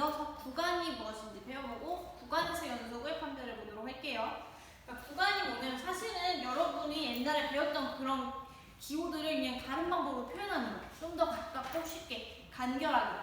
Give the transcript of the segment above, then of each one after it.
이어서 구간이 무엇인지 배워보고 구간에서 연속을 판별해 보도록 할게요. 그러니까 구간이 뭐냐면 사실은 여러분이 옛날에 배웠던 그런 기호들을 그냥 다른 방법으로 표현하는 거예요. 좀 더 가깝고 쉽게 간결하게.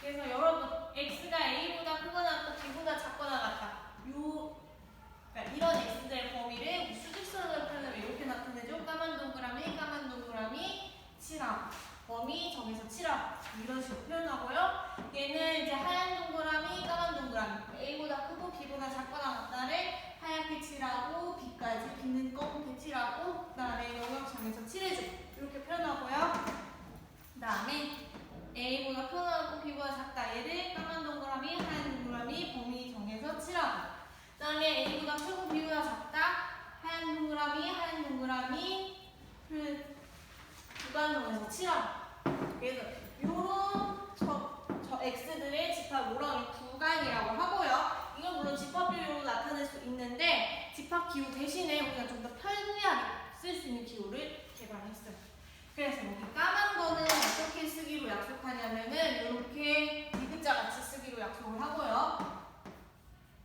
그래서 여러분 x가 a보다 크거나 또 b보다 작거나 같다. 요 그러니까 이런 x들의 범위를 수직선으로 표현하면 이렇게 나타내죠. 까만 동그라미, 까만 동그라미, 칠함. 범위 정해서 칠함. 이런 식으로 표현하고요. 얘는 이제 하얀 동그라미, 까만 동그라미. a보다 크고 b보다 작거나 같다를 하얗게 칠하고 b까지 b는 검게 칠하고 그다음에 영역 정해서 칠해주고 이렇게 표현하고요. 그다음에 a보다 크고 b보다 작다. 얘를 까만 동그라미, 하얀 동그라미, 범위 정해서 칠하고 그다음에 a보다 크고 b보다 작다. 하얀 동그라미, 하얀 동그라미, 그 구간으로 칠하고 그래서 요런 저, 저 x들의 집합 뭐라고 구간이라고 하고요. 이건 물론 집합비율로 나타낼 수 있는데 집합 기호 대신에 우리가 좀 더 편리하게 쓸 수 있는 기호를 개발했어요. 그래서 여기 까만 거는 어떻게 쓰기로 약속하냐면은 이렇게 디귿자 같이 쓰기로 약속을 하고요.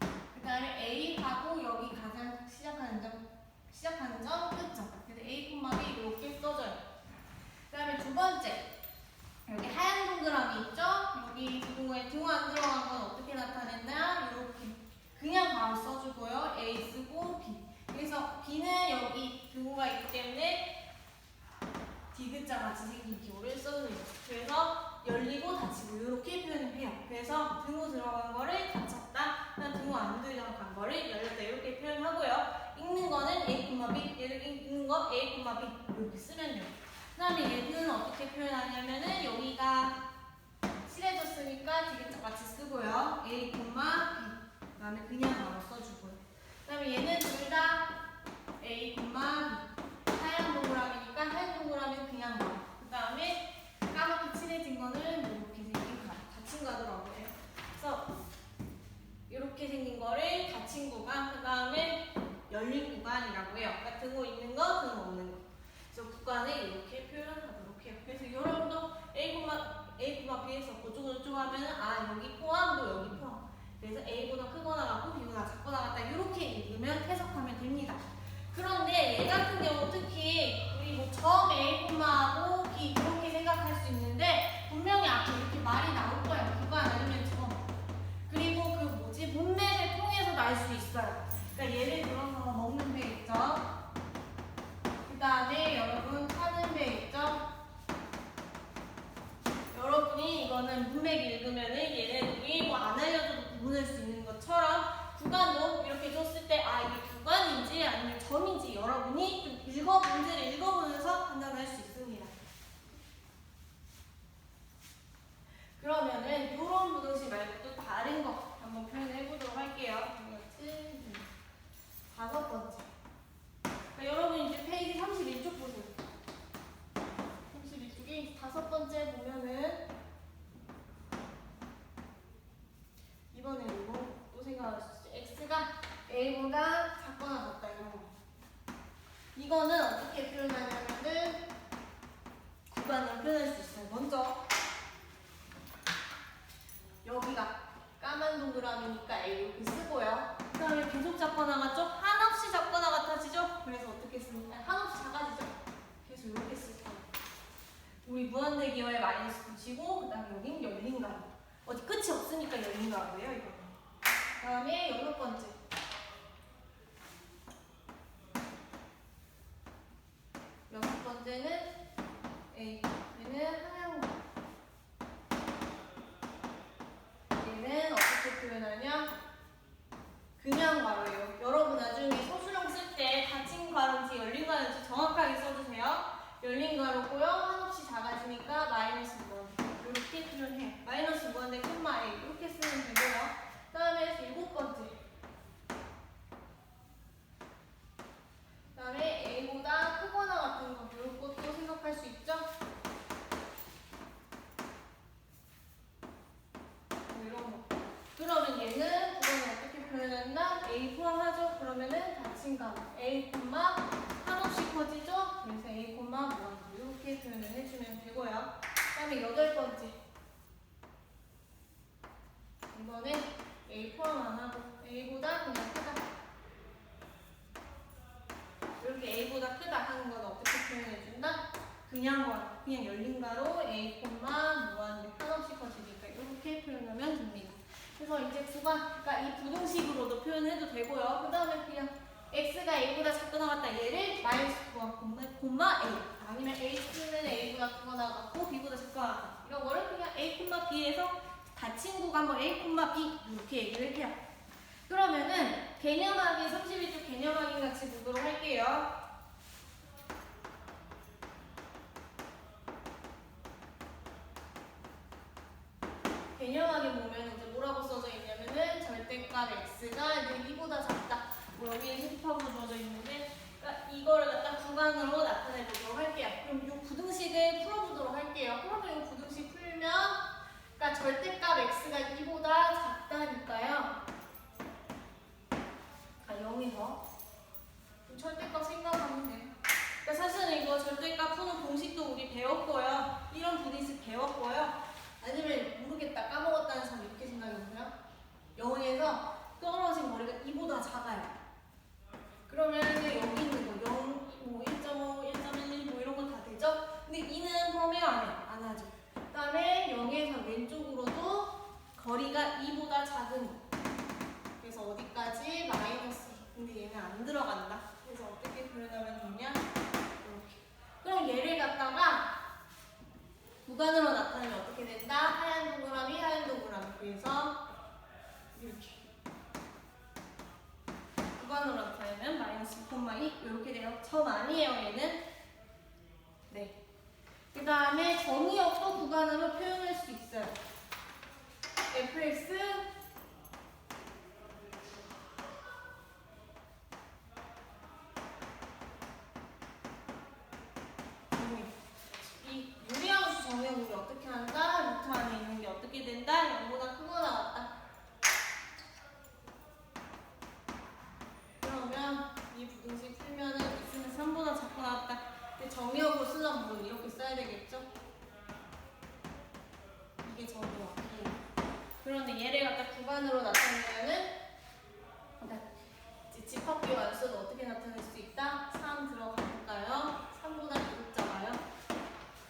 그 다음에 A하고 여기 가장 시작하는 점, 시작하는 점, 끝점. 그래서 A, B 이렇게 써져요. 그 다음에 두 번째. 여기 하얀 동그라미 있죠? 여기 등호에 등호 안 들어간 건 어떻게 나타낸다? 이렇게. 그냥 바로 써주고요. A 쓰고 B. 그래서 B는 여기 등호가 있기 때문에 디귿자 같이 생긴 기호를 써줘요. 그래서 열리고 닫히고 이렇게 표현을 해요. 그래서 등호 들어간 거를 닫혔다. 등호 안 들어간 거를 열렸다. 이렇게 표현하고요. 읽는 거는 A, B. 얘를 읽는 거 A, B. 이렇게 쓰면 돼요. 그 다음에 얘는 어떻게 표현하냐면은 여기가 칠해졌으니까 디귿자 같이 쓰고요. A, B. 그다음에 그냥 바로 써주고요. 그 다음에 얘는 둘 다 A, B. 하얀 동그라미니까 하얀 동그라미는 그냥 가. 그다음에 까맣게 칠해진 거는 이렇게 생긴 가. 닫힌 가더라고요. 그래서 이렇게 생긴 거를 닫힌 구간, 그다음에 열린 구간이라고 해요. 그러니까 등호 있는 거, 등호 없는 거. 그래서 구간을 이렇게 표현하도록 해요. 그래서 여러분도 A, A, B에서 고쪽고쪽 하면은 아 여기 포함도 여기 포함. 그래서 A보다 크거나 같고 B보다 작거나 같다. 이렇게 읽으면 해석하면 됩니다. 그런데 얘 같은 경우 특히 우리 뭐점 A, 하고 B 이렇게 생각할 수 있는데 분명히 앞에 이렇게 말이 나올 거예요. 구간 아니면 점. 그리고 그 뭐지 문맥을 통해서 날 수 있어요. 그러니까 예를 들어서 먹는 배 있죠. 그 다음에 여러분 타는 배 있죠. 여러분이 이거는 문맥 읽으면은 얘네들이 뭐 안 알려줘도 구분할 수 있는 것처럼 구간도 이렇게 줬을 때 아 이게 구간인지 아니면 점인지 여러분이 좀 읽어 문제를 읽어보면서 판단할 수 있습니다. 그러면은 이런 부등식 말고 또 다른 거 한번 표현해 보도록 할게요. 이거지? 다섯 번째. 자, 여러분 이제 페이지 31쪽 보세요. 31쪽이 다섯 번째 보면은 이번에 이거 또 생각할 수 있어요. x가 a보다 작거나 같다 이런 거. 이거는 어떻게 표현하냐면은 구간을 표현할 수 있어요. 먼저 여기가 까만 동그라미니까 A 이렇게 쓰고요. 그 다음에 계속 작거나 같죠? 한없이 작거나 같아지죠? 그래서 어떻게 쓰냐? 한없이 작아지죠? 그래서 이렇게 쓸 거예요. 우리 무한대기어에 마이너스 붙이고 그 다음에 여긴. 어디 끝이 없으니까 열린 가로예요, 이거. 그 다음에 여섯 번째. 여섯 번째는 A. 얘는 거. 얘는 어떻게 표현하냐? 그냥 가로예요. 여러분 나중에 서술형 쓸 때 닫힌 가로인지 열린 가로인지 정확하게 써주세요. 열린 가로고요. 한없이 작아지니까 마이너스 무한. 이렇게 표현해요. 마이너스 무한대 콤마 A 이렇게 쓰면 되고요. 그다음에 일곱 번째. 그다음에 A보다 크거나 같은 거 이런 것도 생각할 수 있죠? 뭐 이런 거. 그러면 얘는 그거는 어떻게 표현한다? A 포함하죠? 그러면은 닫힌 가로 A 콤마 한없이 커지죠? 그래서 A 콤마 무한 이렇게 표현을 해주면 되고요. 그다음에 여덟 번째. 이번에 A 포함 안 하고 A보다 그냥 크다. 이렇게 A보다 크다 하는 건 어떻게 표현해준다? 그냥 과 그냥 열린 가로 A, 무한대 한없이 커지니까 이렇게 표현하면 됩니다. 그래서 이제 구간, 그러니까 이 부등식으로도 표현해도 되고요. 그 다음에 그냥 x가 a보다 작고 나왔다 얘를 마이너스 9와 콤마, 콤마 a 아니면 x는 a보다 크고 나갔고 b보다 작고 나왔다 이런 거를 그냥 a 콤마 b에서 닫힌 구간 뭐 a 콤마 b 이렇게 얘기를 해요. 그러면은 개념하기 31쪽 개념하기 같이 보도록 할게요. 개념하게 보면 이제 뭐라고 써져 있냐면은 절대값 x가 이제 2보다 작다. 뭐 여기에 습하고 주어져 있는데 그러니까 이거를 갖다 구간으로 나타내 보도록 할게요. 그럼 이 부등식을 풀어보도록 할게요. 그러면 이 부등식 풀면 그러니까 절대값 x가 2보다 작다니까요. 아 0에서 절대값 생각하면 돼요. 그러니까 사실은 이거 절대값 푸는 공식도 우리 배웠고요. 이런 부등식 배웠고요. 아니면 모르겠다 까먹었다는 사람 이렇게 생각해보세요. 0에서 떨어진 거리가 2보다 작아요. 그러면 여기 있는 거 0, 뭐 1.5, 1.11, 뭐 이런 거 다 되죠? 근데 2는 포함해요 안 해요? 안 하죠. 그 다음에 0에서 왼쪽으로도 거리가 2보다 작은 거. 그래서 어디까지? 마이너스 2. 근데 얘는 안 들어간다. 그래서 어떻게 표현하면 좋냐? 이렇게. 그럼 얘를 갖다가 구간으로 나타내면 어떻게 된다? 하얀 동그라미, 하얀 동그라미. 그래서 이렇게. 구간으로 2,2 이렇게 돼요. 점 아니에요, 얘는. 네. 그 다음에 정의역도 구간으로 표현할 수 있어요. fx. 이 유리함수 정의역을 어떻게 한다? 루트 안에 있는 게 어떻게 된다? 0보다 집합비 완수는 어떻게 나타낼 수 있다? 3 들어갈까요? 3보다 계속 작아요.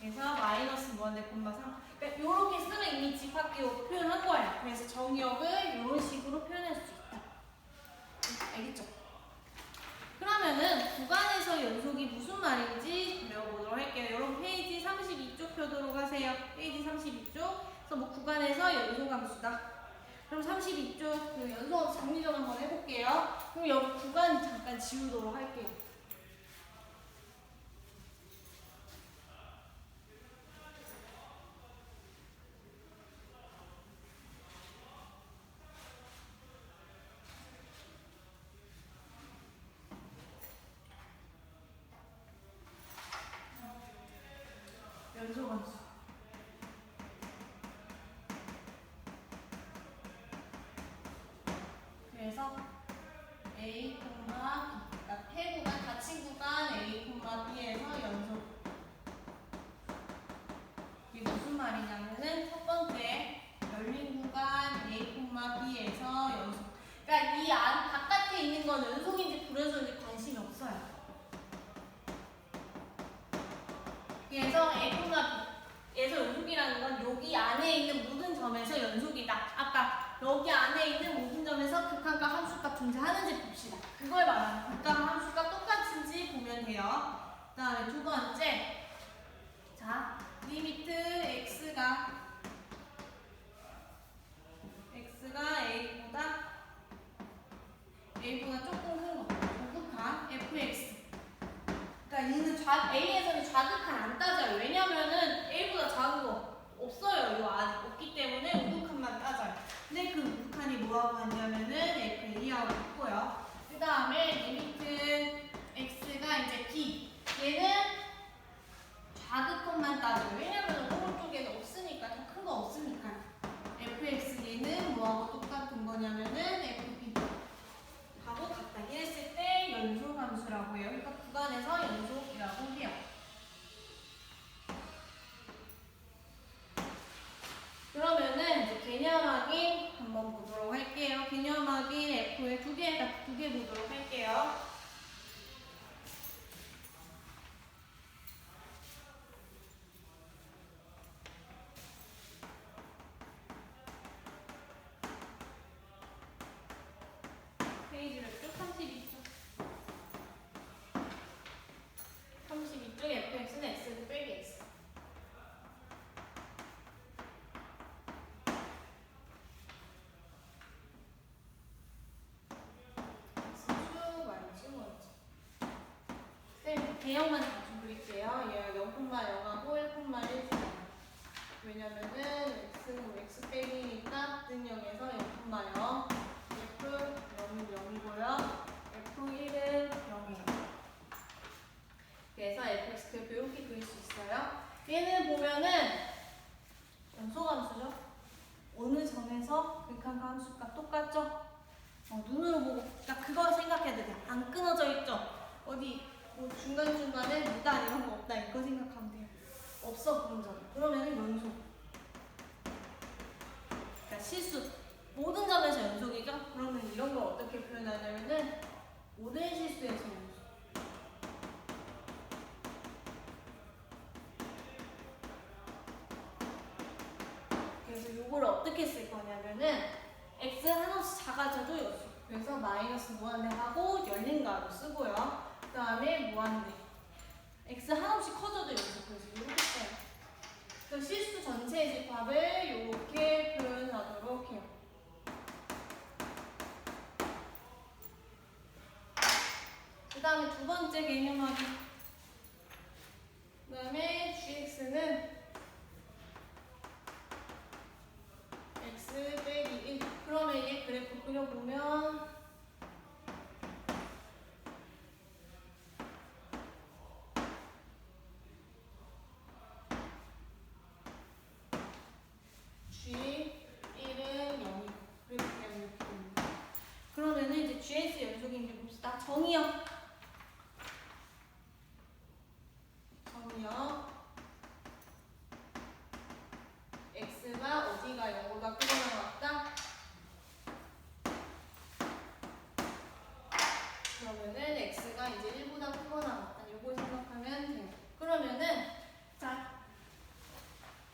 그래서 마이너스 무한대 콤마 3. 그러니까 이렇게 쓰면 이미 집합기로 표현한 거예요. 그래서 정의역을 이런 식으로 표현할 수 있다. 알겠죠? 그러면은 구간에서 연속이 무슨 말인지 배워보도록 할게요. 여러분 페이지 32쪽 펴도록 하세요. 페이지 32쪽. 그래서 뭐 구간에서 연속 함수다. 그럼 32쪽 그 연속함수 정리 좀 한번 해볼게요. 그럼 여기 구간 잠깐 지우도록 할게요. 연속함수. 그래서 A, 그러니까 폐구간 닫힌 구간 A, B에서 연속. 이게 무슨 말이냐면은 첫 번째 열린 구간 A, B에서 연속. 그러니까 이 안 바깥에 있는 건 연속인지 불연속인지 관심이 없어요. 그래서 A, B에서 연속이라는 건 여기 안에 있는 모든 점에서 연속이다. 여기 안에 있는 모든 점에서 극한과 함수값 존재하는지 봅시다. 그걸 말하는 극한과 함수값 똑같은지 보면 돼요. 그 다음에 두 번째. 자, 리미트 x가 x가 a보다 a보다 조금 큰 거. 극한 fx. 그러니까 얘는 좌, A에서는 좌극한 안 따져요. 왜냐면은 A보다 작은 거 없어요. 이 안에 없기 때문에. 근데 그 우극한이 뭐라고 하냐면은 FA하고 있고요. 그 다음에 리미트 X가 이제 B. 얘는 좌극한만 따져요. 왜냐면 오른쪽에는 없으니까 더 큰 거 없으니까. FX 얘는 뭐하고 똑같은 거냐면은 FB. 하고 같다. 이랬을 때 연속함수라고 해요. 그러니까 구간에서 연속이라고 해요. 오늘 두 개, 두 개 보도록 할게요. 대형만 다좀 그릴게요. 얘 0,0하고 1,1 왜냐면은 x는 x 빼기니까 뜬 0에서 0,0 f 0은 0이고요. f1은 0이에요. 그래서 fx 그래프 이렇게 그릴 수 있어요. 얘는 보면은 연소함수죠. 어느 점에서 극한과 함수가 똑같죠? 어, 눈으로 보고 딱 그거 생각해야 돼요. 안 끊어져 있죠? 어디 뭐 중간중간에 무다 이런 거 없다 이거 생각하면 돼요. 없어 점. 그러면은 연속. 그러니까 실수. 모든 점에서 연속이죠? 그러면 이런 걸 어떻게 표현하냐면은 모든 실수에서 연속. 그래서 요거를 어떻게 쓸 거냐면은 x 한없이 작아져도 연속. 그래서 마이너스 무한대하고 열린 가로 쓰고요. 그 다음에 무한대. x 한없이 커져도 연속. 그래서. 그래서 실수 전체의 집합을 이렇게 표현하도록 해요. 그 다음에 두 번째 개념하기. 그 다음에 gx는 x 빼기 1. 그러면 얘 그래프 그려보면 g 1은 0이 그래프 그냥 이렇게 됩니다. 그러면은 이제 gs 연속인지 봅시다. 정의요. 정의요. x가 어디가 0보다 크거나 같다? 그러면은 x가 이제 1보다 크거나 같다. 요걸 생각하면 돼요. 그러면은 자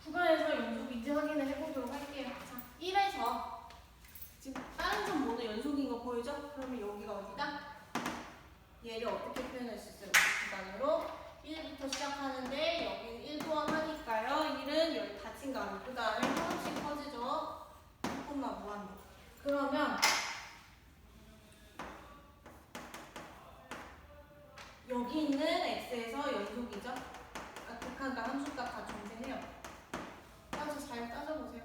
구간에서 연속인지 확인을 해보도록 할게요. 자 1에서 지금 다른 점 모두 연속인 거 보이죠? 그러면 여기가 어디다? 얘를 어떻게 표현할 수 있어요? 구간으로 1부터 시작하는데 여기는 1 포함하니까요. 1은 여기 닫힌 가로 그 다음에 하나씩 커지죠. 조금만 무한대. 그러면 여기 있는 x에서 연속이죠. 아, 극한과 함수값 다 존재해요. 따서 잘 따져보세요.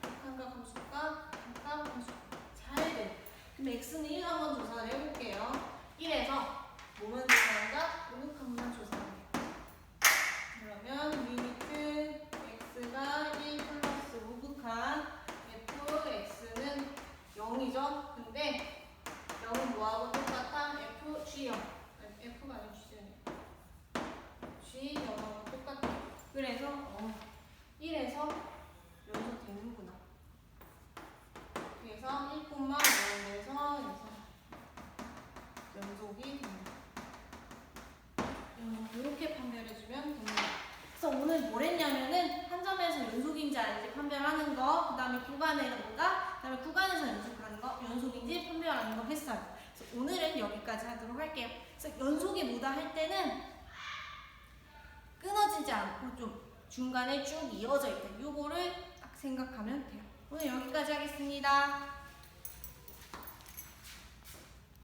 극한과 함수값, 극한 함수값 잘 돼. 그럼 x는 1 한번 조사를 해볼게요. 1에서 뭐만 조사한다? 우극한만 조사해요. 그러면 리미트 x가 1 플러스 우극한 fx는 0이죠. 근데 0은 뭐하고 똑같아? f g0. 아니, f가 아니고 g잖아요. g0하고 똑같아. 그래서 어, 1에서 연속 되는구나. 그래서 1,0에서 연속이 됩니다. 이렇게 판별해주면 됩니다. 오늘 뭘 했냐면은 한 점에서 연속인지 아닌지 판별하는 거, 그 다음에 구간에는 뭔가, 그 다음에 구간에서 연속하는 거, 연속인지 판별하는 거 했어요. 그래서 오늘은 여기까지 하도록 할게요. 그래서 연속이 뭐다 할 때는 끊어지지 않고 좀 중간에 쭉 이어져 있다. 요거를 딱 생각하면 돼요. 오늘 여기까지 하겠습니다.